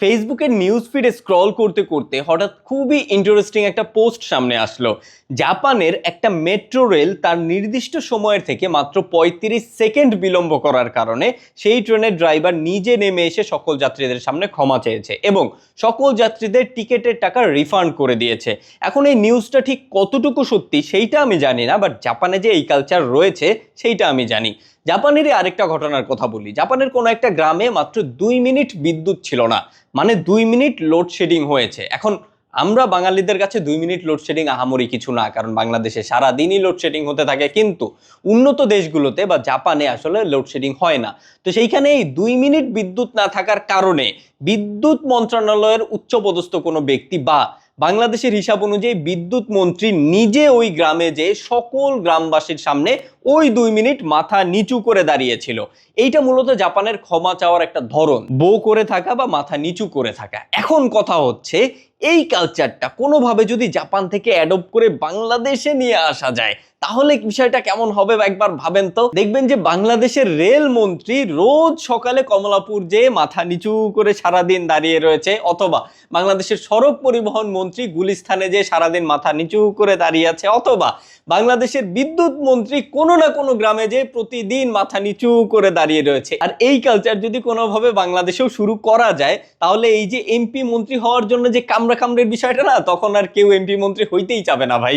ফেসবুকের news ফিডে scroll করতে করতে হঠাৎ খুবই ইন্টারেস্টিং একটা পোস্ট সামনে আসলো। জাপানের একটা মেট্রো রেল তার নির্দিষ্ট সময়ের থেকে মাত্র পঁয়ত্রিশ সেকেন্ড বিলম্ব করার কারণে সেই ট্রেনের ড্রাইভার নিজে নেমে এসে সকল যাত্রীদের সামনে ক্ষমা চেয়েছে এবং সকল যাত্রীদের টিকিটের টাকা রিফান্ড করে দিয়েছে। এখন এই নিউজটা ঠিক কতটুকু সত্যি সেইটা আমি জানি না বাট জাপানে যে এই কালচার রয়েছে সেইটা আমি জানি। জাপানেরই আরেকটা ঘটনার কথা বলি। জাপানের কোনো একটা গ্রামে মাত্র দুই মিনিট বিদ্যুৎ ছিল না। মানে দুই মিনিট লোডশেডিং হয়েছে। এখন আমরা বাঙালিদের কাছে দুই মিনিট লোডশেডিং আহামরি কিছু না, কারণ বাংলাদেশে সারা দিনই লোডশেডিং হতে থাকে। কিন্তু উন্নত দেশগুলোতে বা জাপানে আসলে লোডশেডিং হয় না। তো সেইখানে এই দুই মিনিট বিদ্যুৎ না থাকার কারণে বিদ্যুৎ মন্ত্রণালয়ের উচ্চপদস্থ কোনো ব্যক্তি বা বাংলাদেশের হিসাব অনুযায়ী বিদ্যুৎ মন্ত্রী নিজে ওই গ্রামে যে সকল গ্রামবাসীর সামনে ওই দুই মিনিট মাথা নিচু করে দাঁড়িয়েছিল। এইটা মূলত জাপানের ক্ষমা চাওয়ার একটা ধরন। বো করে থাকা বা মাথা নিচু করে থাকা। এখন কথা হচ্ছে, এই কালচারটা কোনোভাবে যদি জাপান থেকে অ্যাডপ্ট করে বাংলাদেশে নিয়ে আসা যায়, তাহলে বিষয়টা কেমন হবে একবার ভাবেন তো? দেখবেন যে বাংলাদেশের রেল মন্ত্রী রোজ সকালে কমলাপুর যেয়ে মাথা নিচু করে সারাদিন দাঁড়িয়ে রয়েছে, অথবা বাংলাদেশের সড়ক পরিবহন মন্ত্রী গুলিস্থানে যে সারাদিন মাথা নিচু করে দাঁড়িয়ে আছে, অথবা বাংলাদেশের বিদ্যুৎ মন্ত্রী কোনো না কোনো গ্রামে যে প্রতিদিন মাথা নিচু করে দাঁড়িয়ে রয়েছে। আর এই কালচার যদি কোনোভাবে বাংলাদেশেও শুরু করা যায়, তাহলে এই যে এমপি মন্ত্রী হওয়ার জন্য যে কামড়া কামড়ের বিষয়টা না, তখন আর কেউ এমপি মন্ত্রী হইতেই চাবে না ভাই।